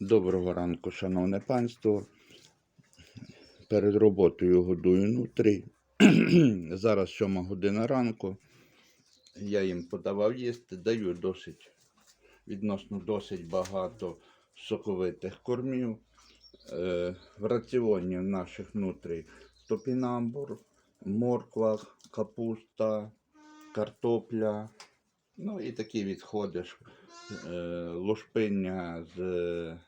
Доброго ранку, шановне панство. Перед роботою годую нутрі. Зараз 7 година ранку. Я їм подавав їсти, даю досить, відносно досить багато соковитих кормів. Е, в раціоні наших нутрій топінамбур, морква, капуста, картопля. Ну і такі відходи лушпиння з е,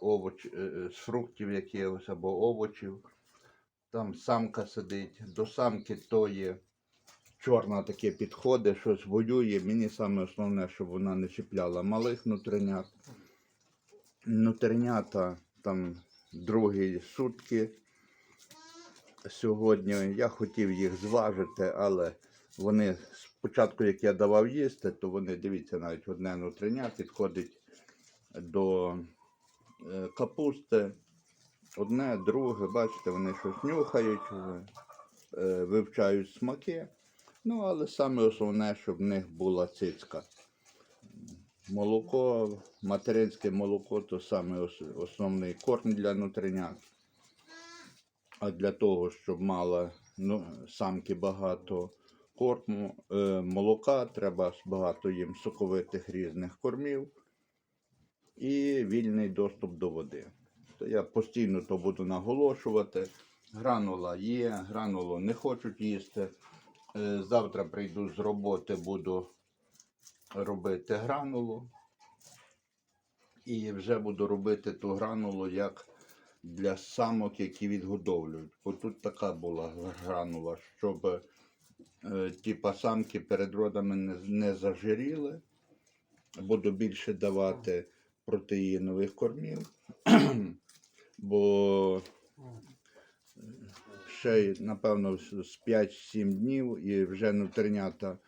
овоч, е, з фруктів якихось або овочів. Там самка сидить. До самки то є чорна таке підходить, щось воює. Мені саме основне, щоб вона не чіпляла малих нутринят. Нутринята там другі сутки. Сьогодні я хотів їх зважити, але вони спочатку, як я давав їсти, то вони, дивіться, навіть одне нутриня підходить до е, капусти. Одне, друге, бачите, вони щось нюхають, е, вивчають смаки. Ну, але саме основне, щоб в них була цицька. Молоко, материнське молоко то саме основний корм для нутринят. А для того, щоб мала ну, самки багато корму, е, молока, треба багато їм соковитих різних кормів і вільний доступ до води. То я постійно то буду наголошувати. Гранула є, гранулу не хочуть їсти. Е, Завтра прийду з роботи, буду робити гранулу. І вже буду робити ту гранулу як для самок, які відгодовлюють. Бо тут така була гранула, щоб типа самки перед родами не, не зажиріли. Буду більше давати протеїнових кормів. Бо ще, напевно, з 5-7 днів і вже нутринята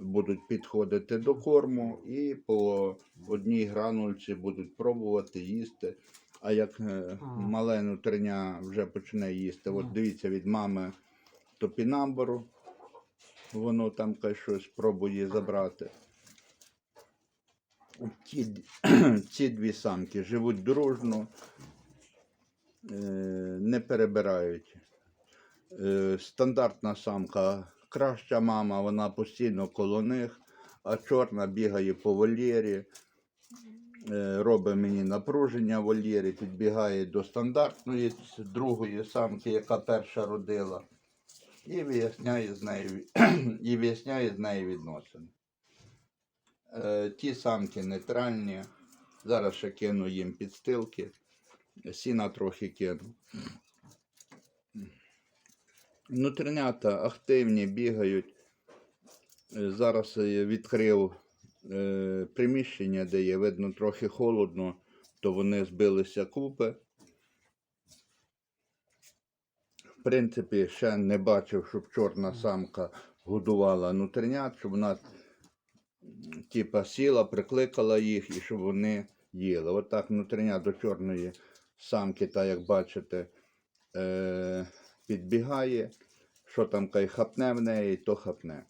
будуть підходити до корму і по одній гранульці будуть пробувати їсти. А як е, мале нутриня вже почне їсти, от дивіться від мами топінамбуру, воно там щось пробує забрати. Ці, ці дві самки живуть дружно, е, не перебирають. Е, Стандартна самка краща мама, вона постійно коло них, а чорна бігає по вольєрі, е, робить мені напруження вольєрі, підбігає до стандартної другої самки, яка перша родила, і виясняє з нею, і виясняє з нею відносини. Е, Ті самки нейтральні. Зараз ще кину їм підстилки. Сіна трохи кину. Нутринята активні, бігають. Зараз я відкрив е, приміщення, де є видно трохи холодно, то вони збилися купи. В принципі, ще не бачив, щоб чорна самка годувала нутринят, щоб вона типа сіла, прикликала їх і щоб вони їли. Отак нутриня до чорної самки, та як бачите, е, підбігає. Що там кай хапне в неї, то хапне.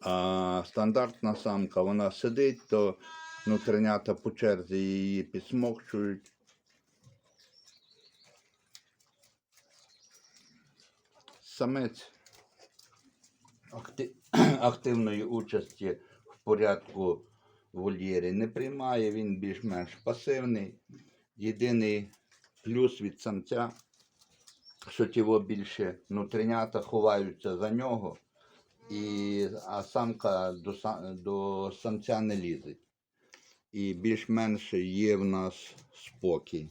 А стандартна самка, вона сидить, то нутринята по черзі її підсмокчують. Самець активної участі в порядку вольєрі не приймає, він більш-менш пасивний. Єдиний плюс від самця, що тіво більше нутринята ховаються за нього, і, а самка до, до самця не лізе. І більш-менш є в нас спокій.